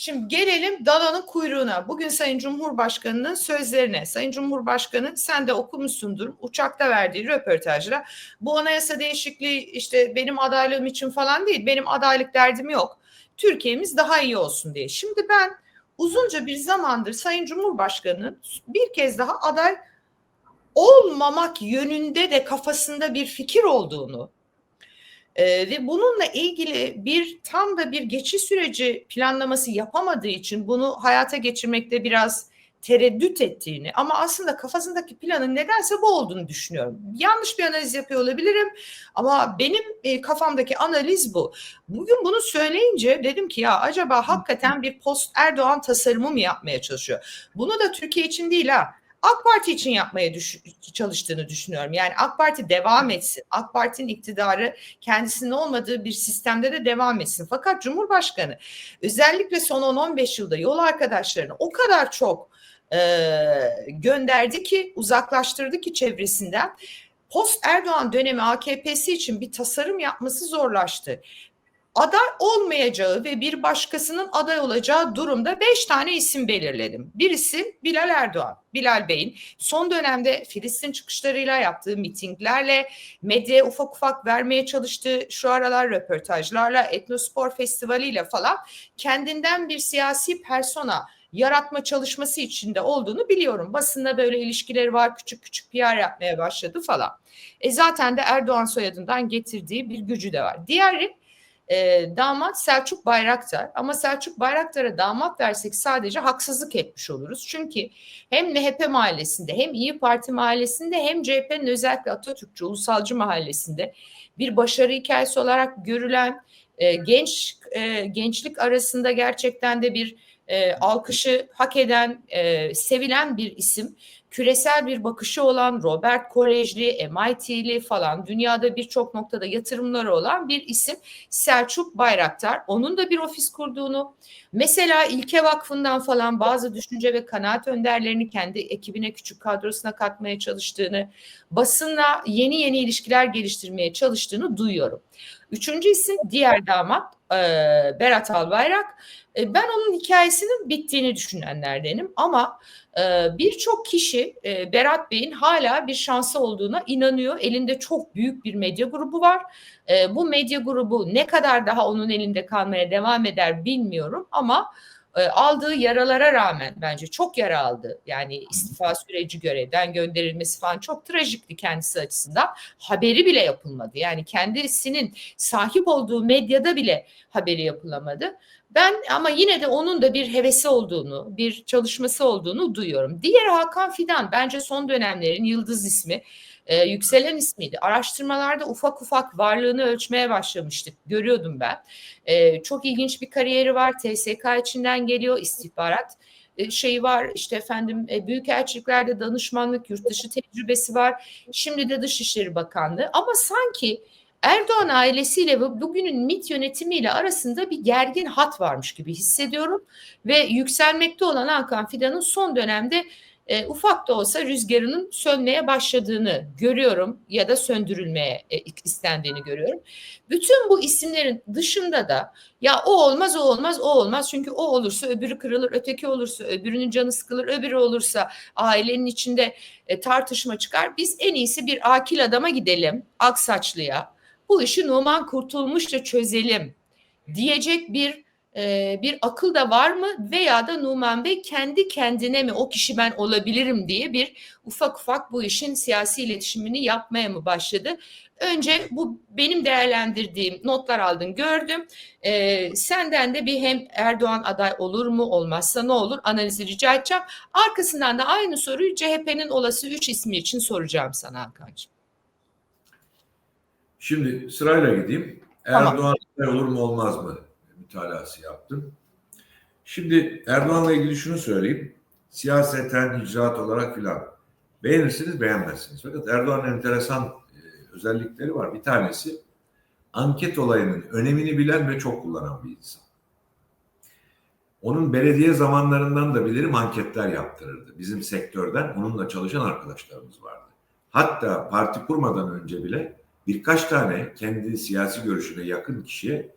Şimdi gelelim dalanın kuyruğuna. Bugün Sayın Cumhurbaşkanı'nın sözlerine. Sayın Cumhurbaşkanı sen de okumuşsundur uçakta verdiği röportajda. Bu anayasa değişikliği işte benim adaylığım için falan değil. Benim adaylık derdim yok. Türkiye'miz daha iyi olsun diye. Şimdi ben uzunca bir zamandır Sayın Cumhurbaşkanı'nın bir kez daha aday olmamak yönünde de kafasında bir fikir olduğunu ee, ve bununla ilgili bir tam da bir geçiş süreci planlaması yapamadığı için bunu hayata geçirmekte biraz tereddüt ettiğini ama aslında kafasındaki planın nedense bu olduğunu düşünüyorum. Yanlış bir analiz yapıyor olabilirim ama benim e, kafamdaki analiz bu. Bugün bunu söyleyince dedim ki ya acaba hakikaten bir post Erdoğan tasarımı mı yapmaya çalışıyor? Bunu da Türkiye için değil ha. AK Parti için yapmaya düş çalıştığını düşünüyorum. Yani AK Parti devam etsin. AK Parti'nin iktidarı kendisinin olmadığı bir sistemde de devam etsin. Fakat Cumhurbaşkanı özellikle son 10-15 yılda yol arkadaşlarını o kadar çok e, gönderdi ki uzaklaştırdı ki çevresinden post Erdoğan dönemi AKP'si için bir tasarım yapması zorlaştı aday olmayacağı ve bir başkasının aday olacağı durumda beş tane isim belirledim. Birisi Bilal Erdoğan. Bilal Bey'in son dönemde Filistin çıkışlarıyla yaptığı mitinglerle medyaya ufak ufak vermeye çalıştığı şu aralar röportajlarla Etnospor Festivali ile falan kendinden bir siyasi persona yaratma çalışması içinde olduğunu biliyorum. Basında böyle ilişkileri var, küçük küçük PR yapmaya başladı falan. E zaten de Erdoğan soyadından getirdiği bir gücü de var. Diğeri e, damat Selçuk Bayraktar ama Selçuk Bayraktar'a damat versek sadece haksızlık etmiş oluruz. Çünkü hem MHP mahallesinde hem İyi Parti mahallesinde hem CHP'nin özellikle Atatürkçü Ulusalcı mahallesinde bir başarı hikayesi olarak görülen e, genç e, gençlik arasında gerçekten de bir e, alkışı hak eden, e, sevilen bir isim küresel bir bakışı olan Robert Kolejli, MIT'li falan dünyada birçok noktada yatırımları olan bir isim Selçuk Bayraktar. Onun da bir ofis kurduğunu, mesela İlke Vakfı'ndan falan bazı düşünce ve kanaat önderlerini kendi ekibine küçük kadrosuna katmaya çalıştığını, basınla yeni yeni ilişkiler geliştirmeye çalıştığını duyuyorum. Üçüncü isim diğer damat e, Berat Albayrak. E, ben onun hikayesinin bittiğini düşünenlerdenim ama e, birçok kişi e, Berat Bey'in hala bir şansı olduğuna inanıyor. Elinde çok büyük bir medya grubu var. E, bu medya grubu ne kadar daha onun elinde kalmaya devam eder bilmiyorum ama e, aldığı yaralara rağmen bence çok yara aldı. Yani istifa süreci görevden gönderilmesi falan çok trajikti kendisi açısından. Haberi bile yapılmadı. Yani kendisinin sahip olduğu medyada bile haberi yapılamadı. Ben ama yine de onun da bir hevesi olduğunu, bir çalışması olduğunu duyuyorum. Diğer Hakan Fidan bence son dönemlerin yıldız ismi, e, yükselen ismiydi. Araştırmalarda ufak ufak varlığını ölçmeye başlamıştık. Görüyordum ben. E, çok ilginç bir kariyeri var. TSK içinden geliyor, istihbarat e, şeyi var işte efendim e, büyükelçiliklerde danışmanlık yurt dışı tecrübesi var. Şimdi de Dışişleri Bakanlığı ama sanki Erdoğan ailesiyle ve bugünün MİT yönetimiyle arasında bir gergin hat varmış gibi hissediyorum ve yükselmekte olan Hakan Fidan'ın son dönemde e, ufak da olsa rüzgarının sönmeye başladığını görüyorum ya da söndürülmeye e, istendiğini görüyorum. Bütün bu isimlerin dışında da ya o olmaz o olmaz o olmaz çünkü o olursa öbürü kırılır öteki olursa öbürünün canı sıkılır öbürü olursa ailenin içinde e, tartışma çıkar. Biz en iyisi bir akil adama gidelim Aksaçlı'ya bu işi Numan Kurtulmuş'la çözelim diyecek bir e, bir akıl da var mı veya da Numan Bey kendi kendine mi o kişi ben olabilirim diye bir ufak ufak bu işin siyasi iletişimini yapmaya mı başladı? Önce bu benim değerlendirdiğim notlar aldın gördüm. Ee, senden de bir hem Erdoğan aday olur mu olmazsa ne olur analizi rica edeceğim. Arkasından da aynı soruyu CHP'nin olası üç ismi için soracağım sana Hakan'cığım. Şimdi sırayla gideyim. Tamam. Erdoğan olur mu olmaz mı mütalası yaptım. Şimdi Erdoğan'la ilgili şunu söyleyeyim. Siyaseten, icraat olarak filan beğenirsiniz, beğenmezsiniz. Fakat Erdoğan'ın enteresan e, özellikleri var. Bir tanesi anket olayının önemini bilen ve çok kullanan bir insan. Onun belediye zamanlarından da bilirim anketler yaptırırdı. Bizim sektörden onunla çalışan arkadaşlarımız vardı. Hatta parti kurmadan önce bile birkaç tane kendi siyasi görüşüne yakın kişiye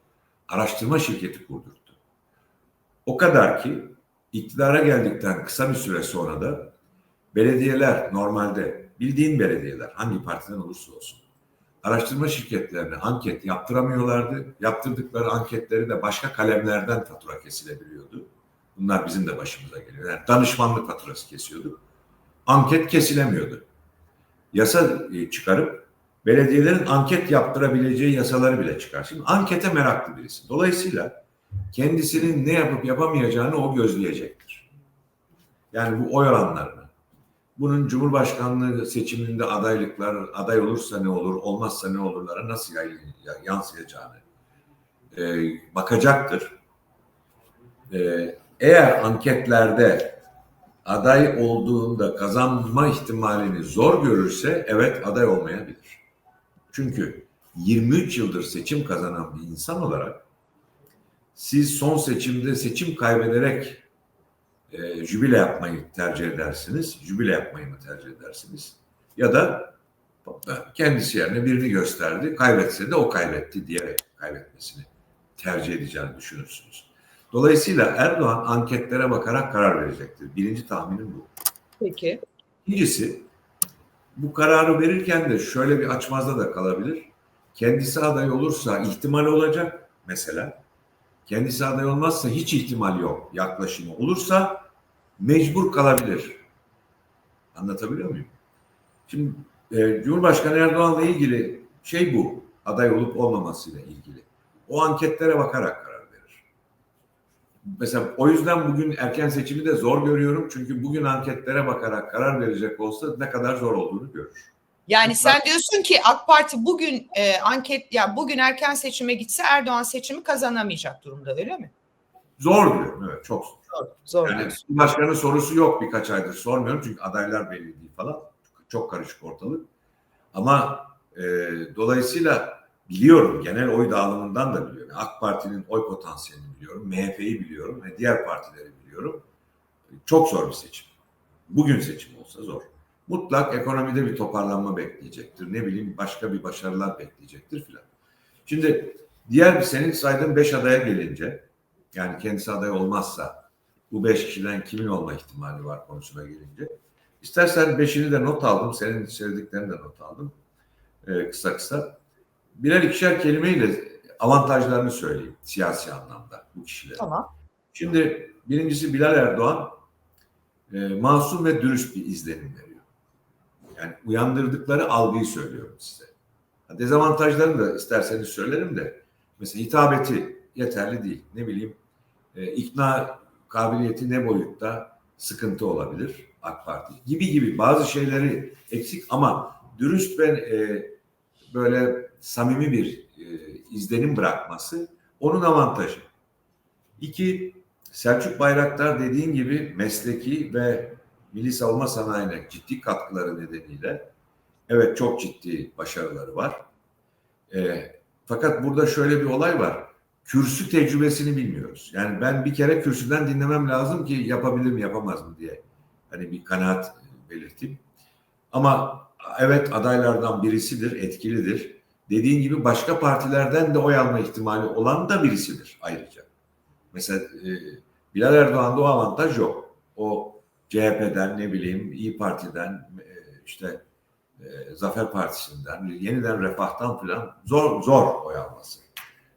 araştırma şirketi kurdurdu. O kadar ki iktidara geldikten kısa bir süre sonra da belediyeler normalde bildiğin belediyeler hangi partiden olursa olsun araştırma şirketlerine anket yaptıramıyorlardı. Yaptırdıkları anketleri de başka kalemlerden fatura kesilebiliyordu. Bunlar bizim de başımıza geliyor. Yani danışmanlık faturası kesiyorduk. Anket kesilemiyordu. Yasa e, çıkarıp belediyelerin anket yaptırabileceği yasaları bile çıkar. Şimdi ankete meraklı birisi. Dolayısıyla kendisinin ne yapıp yapamayacağını o gözleyecektir. Yani bu oy oranlarını. Bunun Cumhurbaşkanlığı seçiminde adaylıklar, aday olursa ne olur, olmazsa ne olurlara nasıl yansıyacağını e, bakacaktır. E, eğer anketlerde aday olduğunda kazanma ihtimalini zor görürse evet aday olmayabilir. Çünkü 23 yıldır seçim kazanan bir insan olarak siz son seçimde seçim kaybederek e, jübile yapmayı tercih edersiniz. Jübile yapmayı mı tercih edersiniz? Ya da kendisi yerine birini gösterdi. Kaybetse de o kaybetti diyerek kaybetmesini tercih edeceğini düşünürsünüz. Dolayısıyla Erdoğan anketlere bakarak karar verecektir. Birinci tahminim bu. Peki. İkincisi bu kararı verirken de şöyle bir açmazda da kalabilir. Kendisi aday olursa ihtimal olacak mesela. Kendisi aday olmazsa hiç ihtimal yok yaklaşımı olursa mecbur kalabilir. Anlatabiliyor muyum? Şimdi e, Cumhurbaşkanı Erdoğan'la ilgili şey bu. Aday olup olmamasıyla ilgili. O anketlere bakarak. Mesela o yüzden bugün erken seçimi de zor görüyorum. Çünkü bugün anketlere bakarak karar verecek olsa ne kadar zor olduğunu görür. Yani sen diyorsun ki AK Parti bugün e, anket ya bugün erken seçime gitse Erdoğan seçimi kazanamayacak durumda öyle mi? Zor diyorum evet çok zor. Zor. Zor. Yani başkanın sorusu yok birkaç aydır sormuyorum çünkü adaylar belli değil falan. Çok karışık ortalık. Ama e, dolayısıyla biliyorum genel oy dağılımından da biliyorum. AK Parti'nin oy potansiyelini biliyorum. MHP'yi biliyorum ve diğer partileri biliyorum. Çok zor bir seçim. Bugün seçim olsa zor. Mutlak ekonomide bir toparlanma bekleyecektir. Ne bileyim başka bir başarılar bekleyecektir filan. Şimdi diğer bir senin saydığın beş adaya gelince yani kendisi aday olmazsa bu beş kişiden kimin olma ihtimali var konusuna gelince. İstersen beşini de not aldım. Senin söylediklerini de not aldım. Ee, kısa kısa. Birer ikişer kelimeyle avantajlarını söyleyeyim siyasi anlamda bu kişilerin. Tamam. Şimdi birincisi Bilal Erdoğan e, masum ve dürüst bir izlenim veriyor. Yani uyandırdıkları algıyı söylüyorum size. Dezavantajlarını da isterseniz söylerim de mesela hitabeti yeterli değil. Ne bileyim e, ikna kabiliyeti ne boyutta sıkıntı olabilir AK Parti gibi gibi bazı şeyleri eksik ama dürüst ve e, böyle samimi bir e, izlenim bırakması onun avantajı. İki, Selçuk Bayraktar dediğin gibi mesleki ve milli savunma sanayine ciddi katkıları nedeniyle evet çok ciddi başarıları var. E, fakat burada şöyle bir olay var. Kürsü tecrübesini bilmiyoruz. Yani ben bir kere kürsüden dinlemem lazım ki yapabilir mi yapamaz mı diye hani bir kanaat belirteyim. Ama evet adaylardan birisidir, etkilidir. Dediğin gibi başka partilerden de oy alma ihtimali olan da birisidir ayrıca. Mesela e, Bilal Erdoğan'da o avantaj yok. O CHP'den ne bileyim İyi Parti'den e, işte e, Zafer Partisi'nden yeniden Refah'tan falan zor zor oy alması.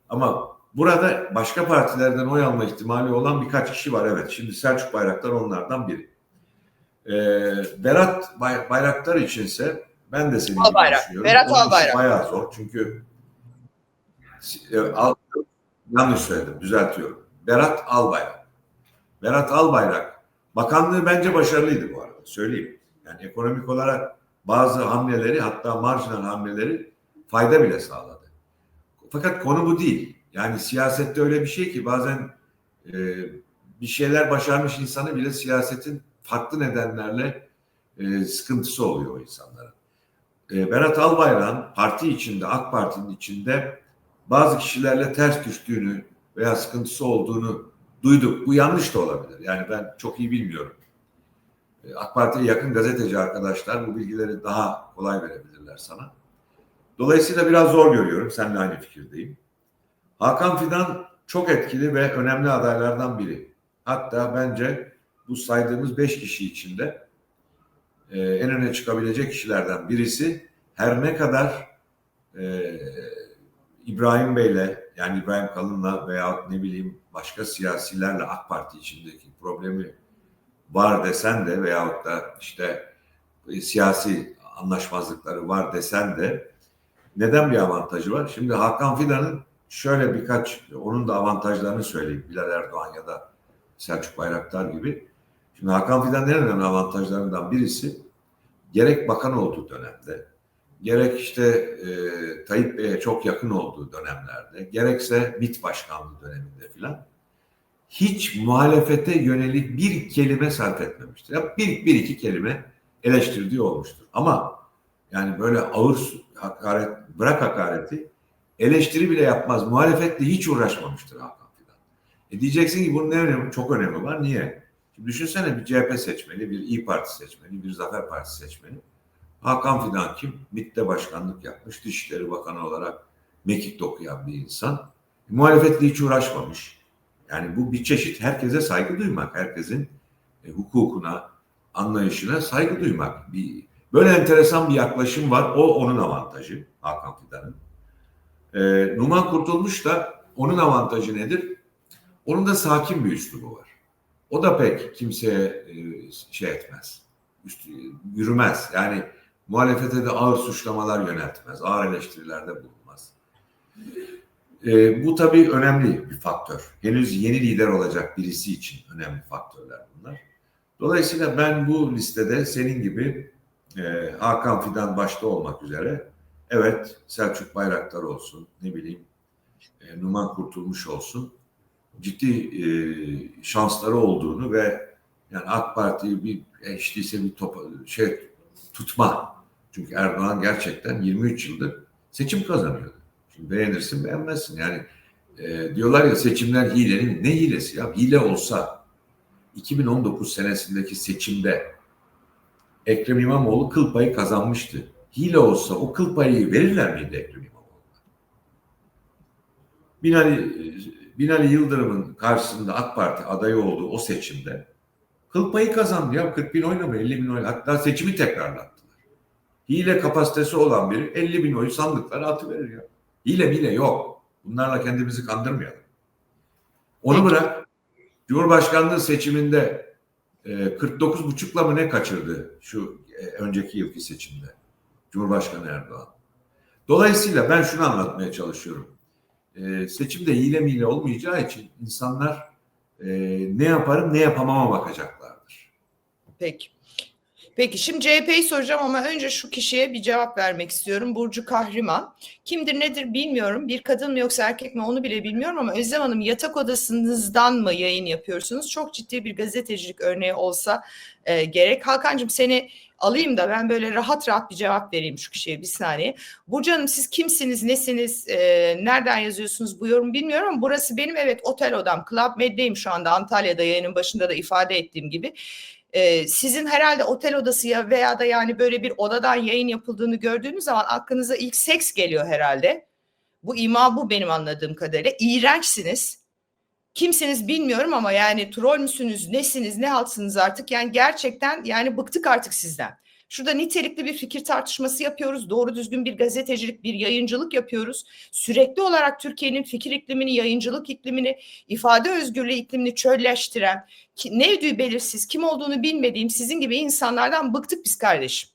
Ama burada başka partilerden oy alma ihtimali olan birkaç kişi var evet. Şimdi Selçuk Bayraktar onlardan biri. E, Berat Bay- Bayraktar içinse ben de senin gibi Albayrak. düşünüyorum. Berat Onun Albayrak. Bayağı zor çünkü e, al- yanlış söyledim düzeltiyorum. Berat Albayrak. Berat Albayrak bakanlığı bence başarılıydı bu arada söyleyeyim. Yani ekonomik olarak bazı hamleleri hatta marjinal hamleleri fayda bile sağladı. Fakat konu bu değil. Yani siyasette öyle bir şey ki bazen e, bir şeyler başarmış insanı bile siyasetin farklı nedenlerle e, sıkıntısı oluyor o insanların. E, Berat Albayrak'ın parti içinde, AK Parti'nin içinde bazı kişilerle ters düştüğünü veya sıkıntısı olduğunu duyduk. Bu yanlış da olabilir. Yani ben çok iyi bilmiyorum. E, AK Parti'ye yakın gazeteci arkadaşlar bu bilgileri daha kolay verebilirler sana. Dolayısıyla biraz zor görüyorum. Seninle aynı fikirdeyim. Hakan Fidan çok etkili ve önemli adaylardan biri. Hatta bence bu saydığımız beş kişi içinde e, en öne çıkabilecek kişilerden birisi her ne kadar e, İbrahim Bey'le yani İbrahim Kalın'la veya ne bileyim başka siyasilerle AK Parti içindeki problemi var desen de veyahut da işte e, siyasi anlaşmazlıkları var desen de neden bir avantajı var? Şimdi Hakan Fidan'ın şöyle birkaç onun da avantajlarını söyleyeyim. Bilal Erdoğan ya da Selçuk Bayraktar gibi. Şimdi Hakan Fidan'ın en önemli avantajlarından birisi gerek bakan olduğu dönemde, gerek işte e, Tayyip Bey'e çok yakın olduğu dönemlerde, gerekse MİT başkanlığı döneminde filan hiç muhalefete yönelik bir kelime sarf etmemiştir. Ya bir, bir iki kelime eleştirdiği olmuştur. Ama yani böyle ağır hakaret, bırak hakareti eleştiri bile yapmaz. Muhalefetle hiç uğraşmamıştır Hakan Fidan. E diyeceksin ki bunun ne önemi, çok önemi var. Niye? Şimdi düşünsene bir CHP seçmeni, bir İyi Parti seçmeni, bir Zafer Partisi seçmeni. Hakan Fidan kim? MİT'te başkanlık yapmış. Dışişleri Bakanı olarak mekik dokuyan bir insan. E, muhalefetle hiç uğraşmamış. Yani bu bir çeşit herkese saygı duymak. Herkesin e, hukukuna, anlayışına saygı duymak. Bir, böyle enteresan bir yaklaşım var. O onun avantajı Hakan Fidan'ın. E, Numan Kurtulmuş da onun avantajı nedir? Onun da sakin bir üslubu var. O da pek kimseye e, şey etmez. Üstü, yürümez. Yani muhalefete de ağır suçlamalar yöneltmez. Ağır eleştirilerde bulunmaz. E, bu tabii önemli bir faktör. Henüz yeni lider olacak birisi için önemli faktörler bunlar. Dolayısıyla ben bu listede senin gibi e, Hakan Fidan başta olmak üzere evet Selçuk Bayraktar olsun ne bileyim e, Numan Kurtulmuş olsun ciddi e, şansları olduğunu ve yani AK Parti'yi bir ise bir topa, şey tutma. Çünkü Erdoğan gerçekten 23 yıldır seçim kazanıyordu. Şimdi beğenirsin beğenmezsin. Yani e, diyorlar ya seçimler hilenin ne hilesi ya? Hile olsa 2019 senesindeki seçimde Ekrem İmamoğlu kıl payı kazanmıştı. Hile olsa o kıl payı verirler miydi Ekrem İmamoğlu'na? Binali, Binali Yıldırım'ın karşısında AK Parti adayı olduğu o seçimde kıl payı kazandı ya. 40 bin oyla mı 50 bin oyla hatta seçimi tekrarlattılar. Hile kapasitesi olan biri 50 bin oyu sandıklara atıverir ya. Hile bile yok. Bunlarla kendimizi kandırmayalım. Onu bırak. Cumhurbaşkanlığı seçiminde e, 49,5'la mı ne kaçırdı şu e, önceki yılki seçimde Cumhurbaşkanı Erdoğan. Dolayısıyla ben şunu anlatmaya çalışıyorum. E, seçimde hile mile olmayacağı için insanlar e, ne yaparım ne yapamama bakacaklardır. Peki. Peki şimdi CHP'yi soracağım ama önce şu kişiye bir cevap vermek istiyorum. Burcu Kahriman. Kimdir nedir bilmiyorum. Bir kadın mı yoksa erkek mi onu bile bilmiyorum ama Özlem Hanım yatak odasınızdan mı yayın yapıyorsunuz? Çok ciddi bir gazetecilik örneği olsa e, gerek. Hakan'cığım seni alayım da ben böyle rahat rahat bir cevap vereyim şu kişiye bir saniye. Burcu Hanım siz kimsiniz, nesiniz, e, nereden yazıyorsunuz bu yorum bilmiyorum ama burası benim evet otel odam. Club Med'deyim şu anda Antalya'da yayının başında da ifade ettiğim gibi. Ee, sizin herhalde otel odası ya veya da yani böyle bir odadan yayın yapıldığını gördüğünüz zaman aklınıza ilk seks geliyor herhalde. Bu ima bu benim anladığım kadarıyla. İğrençsiniz. Kimsiniz bilmiyorum ama yani troll müsünüz, nesiniz, ne haltsınız artık? Yani gerçekten yani bıktık artık sizden. Şurada nitelikli bir fikir tartışması yapıyoruz. Doğru düzgün bir gazetecilik, bir yayıncılık yapıyoruz. Sürekli olarak Türkiye'nin fikir iklimini, yayıncılık iklimini, ifade özgürlüğü iklimini çölleştiren, nevdüğü belirsiz, kim olduğunu bilmediğim sizin gibi insanlardan bıktık biz kardeşim.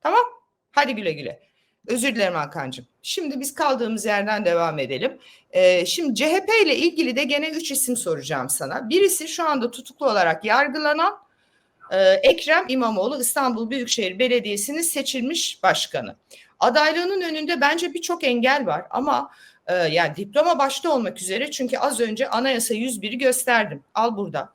Tamam? Hadi güle güle. Özür dilerim Hakan'cığım. Şimdi biz kaldığımız yerden devam edelim. Ee, şimdi CHP ile ilgili de gene üç isim soracağım sana. Birisi şu anda tutuklu olarak yargılanan ee, Ekrem İmamoğlu İstanbul Büyükşehir Belediyesi'nin seçilmiş başkanı. Adaylığının önünde bence birçok engel var ama e, yani diploma başta olmak üzere çünkü az önce Anayasa 101'i gösterdim. Al burada.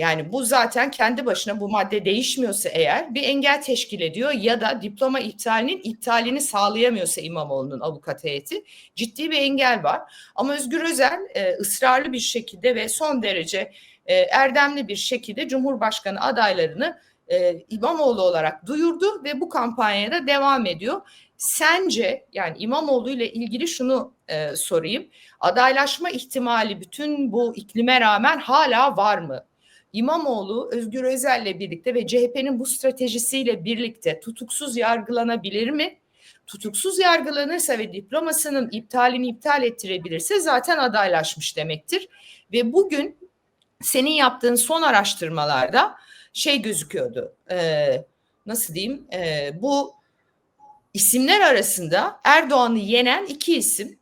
Yani bu zaten kendi başına bu madde değişmiyorsa eğer bir engel teşkil ediyor ya da diploma iptalinin iptalini sağlayamıyorsa İmamoğlu'nun avukat heyeti ciddi bir engel var. Ama Özgür Özel e, ısrarlı bir şekilde ve son derece e, erdemli bir şekilde Cumhurbaşkanı adaylarını e, İmamoğlu olarak duyurdu ve bu kampanyaya da devam ediyor. Sence yani İmamoğlu ile ilgili şunu e, sorayım. Adaylaşma ihtimali bütün bu iklime rağmen hala var mı? İmamoğlu Özgür Özel'le birlikte ve CHP'nin bu stratejisiyle birlikte tutuksuz yargılanabilir mi? Tutuksuz yargılanırsa ve diplomasının iptalini iptal ettirebilirse zaten adaylaşmış demektir. Ve bugün senin yaptığın son araştırmalarda şey gözüküyordu. E, nasıl diyeyim? E, bu isimler arasında Erdoğan'ı yenen iki isim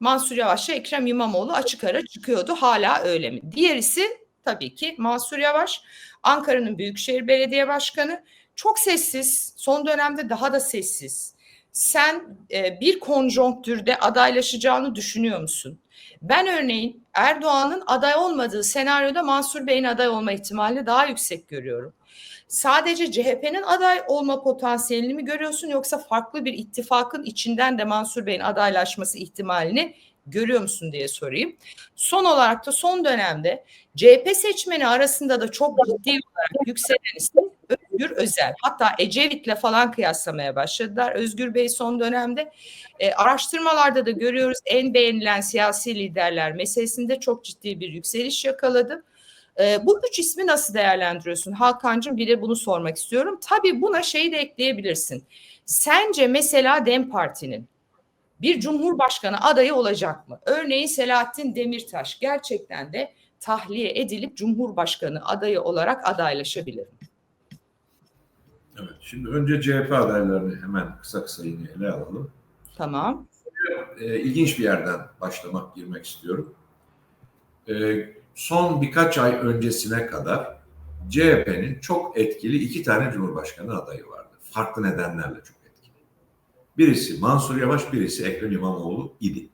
Mansur Yavaş ve Ekrem İmamoğlu açık ara çıkıyordu. Hala öyle mi? Diğerisi tabii ki Mansur Yavaş, Ankara'nın Büyükşehir Belediye Başkanı. Çok sessiz, son dönemde daha da sessiz. Sen e, bir konjonktürde adaylaşacağını düşünüyor musun? Ben örneğin Erdoğan'ın aday olmadığı senaryoda Mansur Bey'in aday olma ihtimalini daha yüksek görüyorum. Sadece CHP'nin aday olma potansiyelini mi görüyorsun yoksa farklı bir ittifakın içinden de Mansur Bey'in adaylaşması ihtimalini görüyor musun diye sorayım. Son olarak da son dönemde CHP seçmeni arasında da çok ciddi olarak yükselen isim Özgür Özel. Hatta Ecevit'le falan kıyaslamaya başladılar. Özgür Bey son dönemde e, araştırmalarda da görüyoruz en beğenilen siyasi liderler meselesinde çok ciddi bir yükseliş yakaladı. E, bu üç ismi nasıl değerlendiriyorsun? Hakan'cığım bir de bunu sormak istiyorum. Tabii buna şeyi de ekleyebilirsin. Sence mesela DEM Parti'nin bir cumhurbaşkanı adayı olacak mı? Örneğin Selahattin Demirtaş gerçekten de tahliye edilip cumhurbaşkanı adayı olarak adaylaşabilir mi? Evet, şimdi önce CHP adaylarını hemen kısa kısa yine ele alalım. Tamam. E, ilginç bir yerden başlamak, girmek istiyorum. E, son birkaç ay öncesine kadar CHP'nin çok etkili iki tane Cumhurbaşkanı adayı vardı. Farklı nedenlerle çok. Birisi Mansur Yavaş, birisi Ekrem İmamoğlu idi.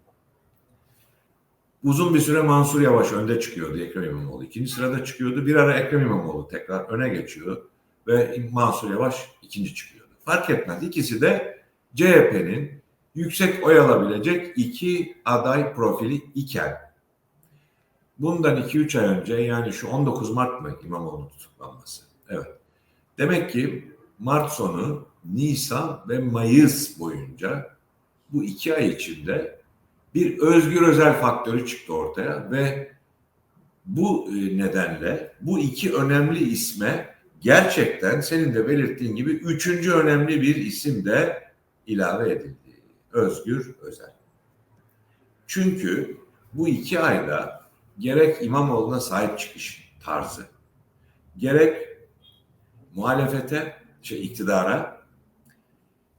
Uzun bir süre Mansur Yavaş önde çıkıyordu Ekrem İmamoğlu. ikinci sırada çıkıyordu. Bir ara Ekrem İmamoğlu tekrar öne geçiyordu ve Mansur Yavaş ikinci çıkıyordu. Fark etmez. İkisi de CHP'nin yüksek oy alabilecek iki aday profili iken bundan 2-3 ay önce yani şu 19 Mart mı İmamoğlu tutuklanması? Evet. Demek ki Mart sonu, Nisan ve Mayıs boyunca bu iki ay içinde bir özgür özel faktörü çıktı ortaya ve bu e, nedenle bu iki önemli isme gerçekten senin de belirttiğin gibi üçüncü önemli bir isim de ilave edildi. Özgür Özel. Çünkü bu iki ayda gerek İmamoğlu'na sahip çıkış tarzı, gerek muhalefete, şey, iktidara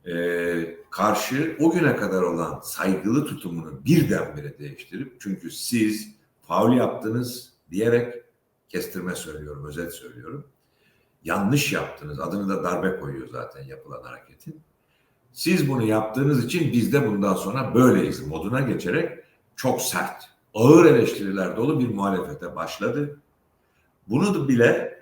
e, karşı o güne kadar olan saygılı tutumunu birdenbire değiştirip çünkü siz faul yaptınız diyerek kestirme söylüyorum, özet söylüyorum. Yanlış yaptınız. Adını da darbe koyuyor zaten yapılan hareketin. Siz bunu yaptığınız için biz de bundan sonra böyleyiz moduna geçerek çok sert, ağır eleştiriler dolu bir muhalefete başladı. Bunu bile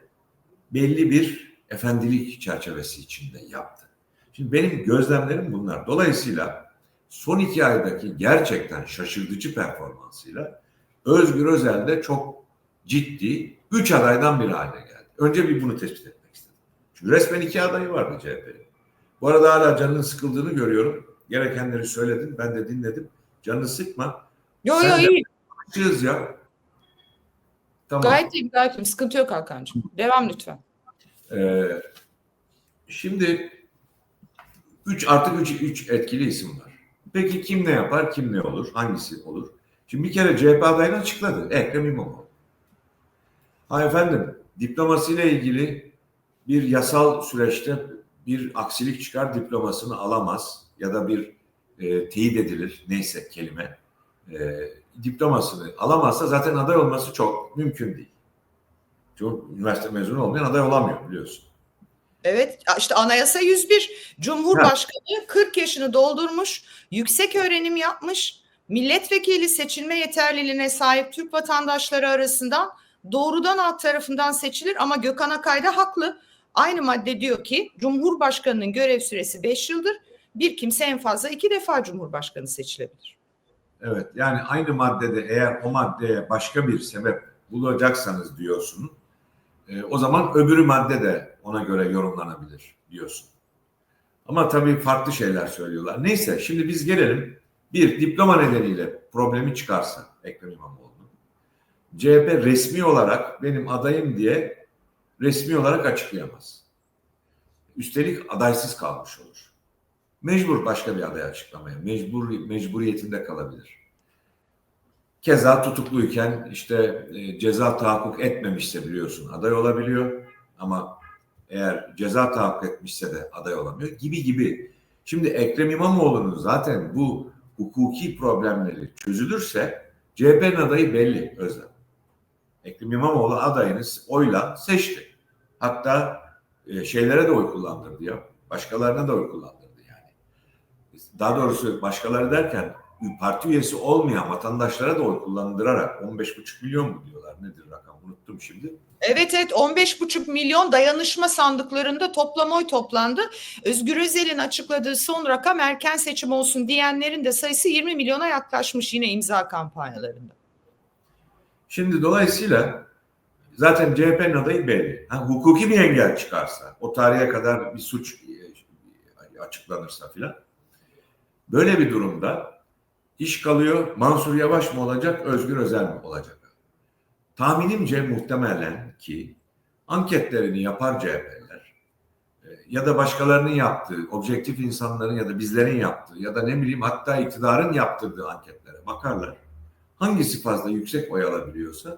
belli bir efendilik çerçevesi içinde yaptı. Şimdi benim gözlemlerim bunlar. Dolayısıyla son iki aydaki gerçekten şaşırtıcı performansıyla Özgür Özel de çok ciddi üç adaydan biri haline geldi. Önce bir bunu tespit etmek istedim. Çünkü resmen iki adayı vardı CHP'nin. Bu arada hala canının sıkıldığını görüyorum. Gerekenleri söyledin, ben de dinledim. Canını sıkma. Yo Sen yo de- iyi. Açığız ya. Tamam. Gayet iyi, gayet iyi. Sıkıntı yok Hakan'cığım. Devam lütfen. Ee, şimdi 3 artık 3 3 etkili isim var. Peki kim ne yapar, kim ne olur, hangisi olur? Şimdi bir kere CHP adayını açıkladı. Ekrem İmamoğlu. Ha efendim, diplomasıyla ilgili bir yasal süreçte bir aksilik çıkar, diplomasını alamaz ya da bir e, teyit edilir, neyse kelime. E, diplomasını alamazsa zaten aday olması çok mümkün değil. Çünkü üniversite mezunu olmayan aday olamıyor biliyorsun. Evet işte anayasa 101. Cumhurbaşkanı 40 yaşını doldurmuş, yüksek öğrenim yapmış, milletvekili seçilme yeterliliğine sahip Türk vatandaşları arasından doğrudan alt tarafından seçilir ama Gökhan Akay da haklı. Aynı madde diyor ki Cumhurbaşkanının görev süresi 5 yıldır. Bir kimse en fazla iki defa Cumhurbaşkanı seçilebilir. Evet yani aynı maddede eğer o maddeye başka bir sebep bulacaksanız diyorsun. E, o zaman öbürü madde de ona göre yorumlanabilir diyorsun. Ama tabii farklı şeyler söylüyorlar. Neyse şimdi biz gelelim Bir, diploma nedeniyle problemi çıkarsa Ekrem İmamoğlu'nun, CHP resmi olarak benim adayım diye resmi olarak açıklayamaz. Üstelik adaysız kalmış olur. Mecbur başka bir aday açıklamaya, mecbur mecburiyetinde kalabilir. Keza tutukluyken işte e, ceza tahakkuk etmemişse biliyorsun aday olabiliyor ama eğer ceza tahakkuk etmişse de aday olamıyor gibi gibi. Şimdi Ekrem İmamoğlu'nun zaten bu hukuki problemleri çözülürse CHP'nin adayı belli Özlem. Ekrem İmamoğlu adayını oyla seçti. Hatta e, şeylere de oy kullandırdı ya. Başkalarına da oy kullandırdı yani. Daha doğrusu başkaları derken parti üyesi olmayan vatandaşlara da oy kullandırarak 15,5 milyon mu diyorlar nedir rakam unuttum şimdi. Evet evet 15,5 milyon dayanışma sandıklarında toplam oy toplandı. Özgür Özel'in açıkladığı son rakam erken seçim olsun diyenlerin de sayısı 20 milyona yaklaşmış yine imza kampanyalarında. Şimdi dolayısıyla zaten CHP'nin adayı belli. Ha, hukuki bir engel çıkarsa, o tarihe kadar bir suç e, açıklanırsa filan. Böyle bir durumda iş kalıyor. Mansur Yavaş mı olacak, Özgür Özel mi olacak? Tahminimce muhtemelen ki anketlerini yapar CHP'ler e, ya da başkalarının yaptığı, objektif insanların ya da bizlerin yaptığı ya da ne bileyim hatta iktidarın yaptırdığı anketlere bakarlar. Hangisi fazla yüksek oy alabiliyorsa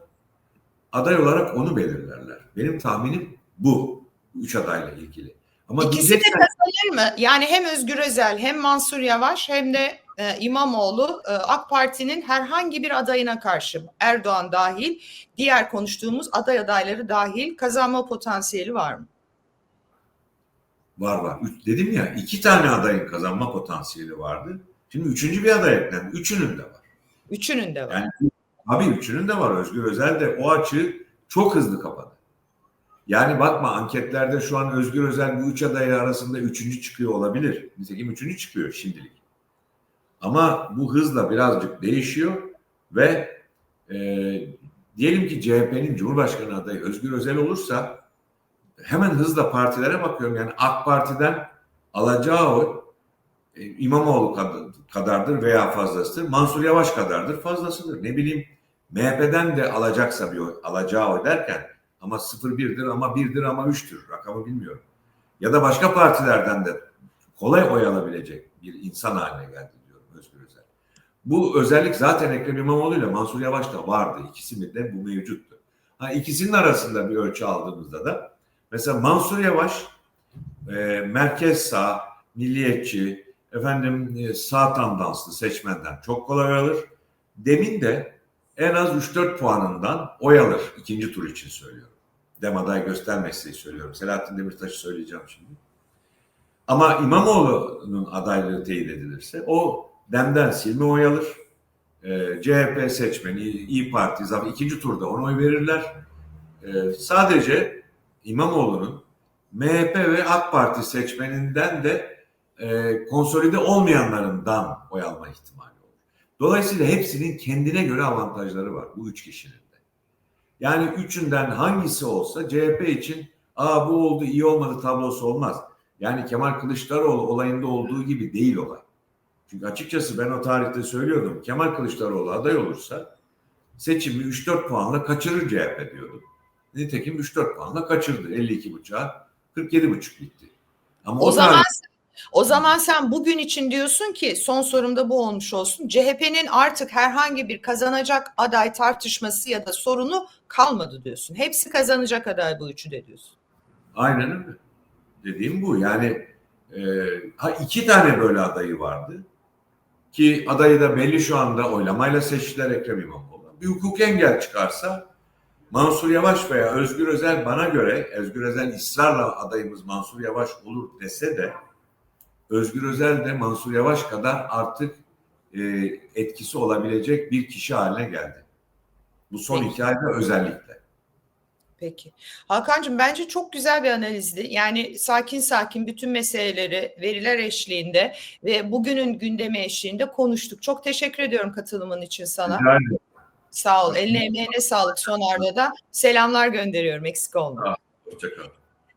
aday olarak onu belirlerler. Benim tahminim bu. Üç adayla ilgili. Ama İkisi de diyecekler, kazanır mı? Yani hem Özgür Özel hem Mansur Yavaş hem de e, İmamoğlu e, AK Parti'nin herhangi bir adayına karşı Erdoğan dahil diğer konuştuğumuz aday adayları dahil kazanma potansiyeli var mı? var var. Üç, dedim ya iki tane adayın kazanma potansiyeli vardı. Şimdi üçüncü bir aday eklendi. Üçünün de var. Üçünün de var. Yani abi üçünün de var. Özgür Özel de o açığı çok hızlı kapadı. Yani bakma anketlerde şu an Özgür Özel bu üç adayı arasında üçüncü çıkıyor olabilir. Nitekim üçüncü çıkıyor şimdilik. Ama bu hızla birazcık değişiyor ve e, diyelim ki CHP'nin Cumhurbaşkanı adayı Özgür Özel olursa hemen hızla partilere bakıyorum. Yani AK Parti'den alacağı oy e, İmamoğlu kad- kadardır veya fazlasıdır. Mansur Yavaş kadardır fazlasıdır. Ne bileyim MHP'den de alacaksa bir oy, alacağı oy derken ama 0-1'dir ama 1'dir ama 3'tür. Rakamı bilmiyorum. Ya da başka partilerden de kolay oy alabilecek bir insan haline geldi. Bu özellik zaten Ekrem İmamoğlu ile Mansur Yavaş'ta vardı. İkisi de bu mevcuttu. Ha, ikisinin arasında bir ölçü aldığımızda da mesela Mansur Yavaş e, merkez sağ, milliyetçi, efendim e, sağ tandanslı seçmenden çok kolay alır. Demin de en az 3-4 puanından oy alır ikinci tur için söylüyorum. Dem aday göstermezse söylüyorum. Selahattin Demirtaş'ı söyleyeceğim şimdi. Ama İmamoğlu'nun adaylığı teyit edilirse o Dem'den silme oy alır. Ee, CHP seçmeni, İyi Parti zaten ikinci turda ona oy verirler. Ee, sadece İmamoğlu'nun MHP ve AK Parti seçmeninden de e, konsolide olmayanlarından oy alma ihtimali olur. Dolayısıyla hepsinin kendine göre avantajları var bu üç kişinin de. Yani üçünden hangisi olsa CHP için aa bu oldu iyi olmadı tablosu olmaz. Yani Kemal Kılıçdaroğlu olayında olduğu gibi değil olay. Çünkü açıkçası ben o tarihte söylüyordum. Kemal Kılıçdaroğlu aday olursa seçimi 3-4 puanla kaçırır CHP diyordum. Nitekim 3-4 puanla kaçırdı. 52,5'a 47,5 bitti. Ama O zaman tarih- o zaman sen bugün için diyorsun ki son sorumda bu olmuş olsun. CHP'nin artık herhangi bir kazanacak aday tartışması ya da sorunu kalmadı diyorsun. Hepsi kazanacak aday bu üçü de diyorsun. Aynen öyle. Dediğim bu. Yani e, ha iki tane böyle adayı vardı. Ki adayı da belli şu anda oylamayla seçtiler Ekrem İmamoğlu. Bir hukuk engel çıkarsa Mansur Yavaş veya Özgür Özel bana göre Özgür Özel ısrarla adayımız Mansur Yavaş olur dese de Özgür Özel de Mansur Yavaş kadar artık e, etkisi olabilecek bir kişi haline geldi. Bu son iki ayda özellikle. Peki. Hakan'cığım bence çok güzel bir analizdi. Yani sakin sakin bütün meseleleri veriler eşliğinde ve bugünün gündemi eşliğinde konuştuk. Çok teşekkür ediyorum katılımın için sana. Ederim. Sağ ol. Eline emeğine sağlık son arada da. Selamlar gönderiyorum. Eksik olma. Hoşçakalın.